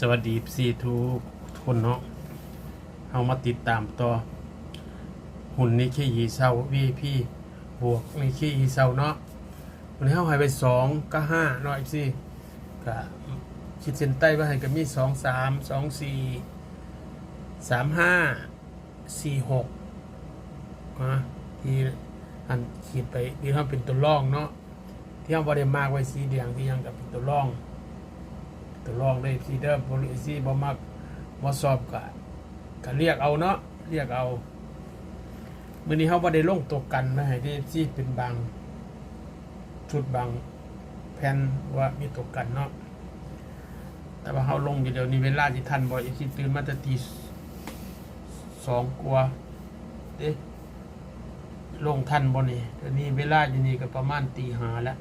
สวัสดีซีทุกคนเนาะเอามาติดตามต่อ หุ่นนิเคยีเซาวีพี่บวกนิเคยีเซาเนาะวันนี้เขาหายไปสองก็ห้าเนาะอีกซีก็คิดเส้นใต้ว่าให้ก็มีสองสามสองสี่สามห้าสี่หกนะที่อันขีดไปที่เขาเป็นตัวร่องเนาะที่เขาบริมากไว้สีแดงที่ยังกับเป็นตัวร่อง ตัวรองได้ซีเดอร์โพลิซีบ่มักบ่สอบก็ก็เรียกเอาเนาะเรียกเอามื้อนี้เฮาบ่ได้ลงตัวกันนะให้ที่ซีเป็นบางชุดบางแผ่นว่ามีตัวกันเนาะแต่ว่าเฮาลงอยู่เดี๋ยวนี้เวลาที่ทันบ่อีกสิตื่นมาแต่ตีสองกว่าเด้ลงทันบ่นี่เดี๋ยวนี้เวลาอยู่นี่ก็ประมาณตีห้าแล้ว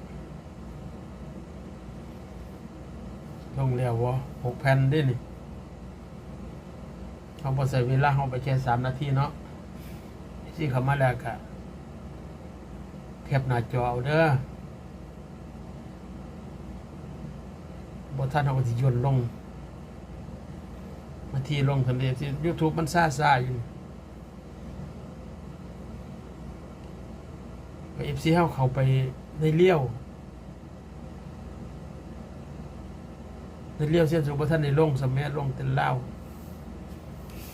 ลงแล้ววะหกแผ่นได้นี่เขาบอใส่เวลาเขาไปแค่สามนาทีเนาะที่เขามาแล้วกะเทียบหน้าจอเอาเด้อบท่านเขาก็จะยนลงมาทีลงทันทีที่ยูทูบมันซ่าซาอยู่ไปเอฟซีเขาเขาไปในเลี้ยว ในเลี้ยวเส้นสุบท่านในลงสมัยลงเต็นเล่า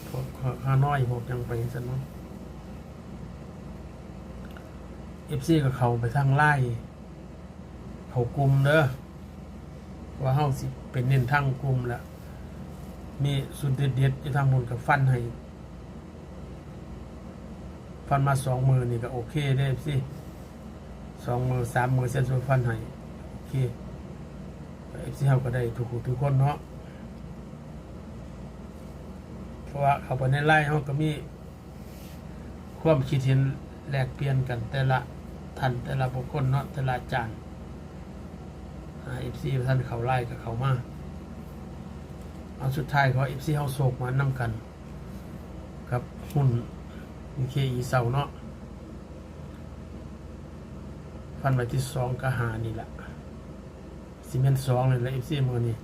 พวกข้าน้อยพวกยังไปสนเนาะเอฟซีกับเขาไปทางไล่เขากลุ่มเด้อว่าเฮาสิเป็นเน้นทางกลุ่มละมีสุดเด็ดๆอยู่ทางบนกับฟันให้ ฟันมาสองมือนี่ก็โอเคได้เอฟซีสองมือสามมือเส้นสุดฟันให้โอเค เอฟซีเขาก็ได้ทุกผู้ทุกคนเนาะเพราะว่าเขาไปในไล่เขาก็มี ความคิดเห็นแลกเปลี่ยนกันแต่ละท่านแต่ละบุคคลเนาะแต่ละจารย์เอฟซีท่านเขาไล่กับเขามาเอาสุดท้ายเขาเอฟซีเขาโศกมานำกัน ครับหุ่นเคอีเสาเนาะฟันไว้ที่สองกะหานี่แหละ ซีเมนต์สองเลยและเอฟซีมือนี่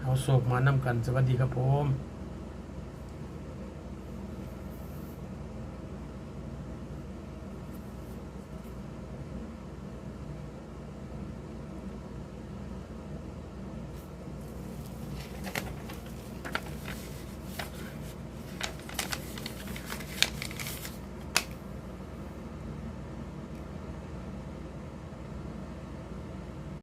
เอาโศกมานำกัน สวัสดีครับผม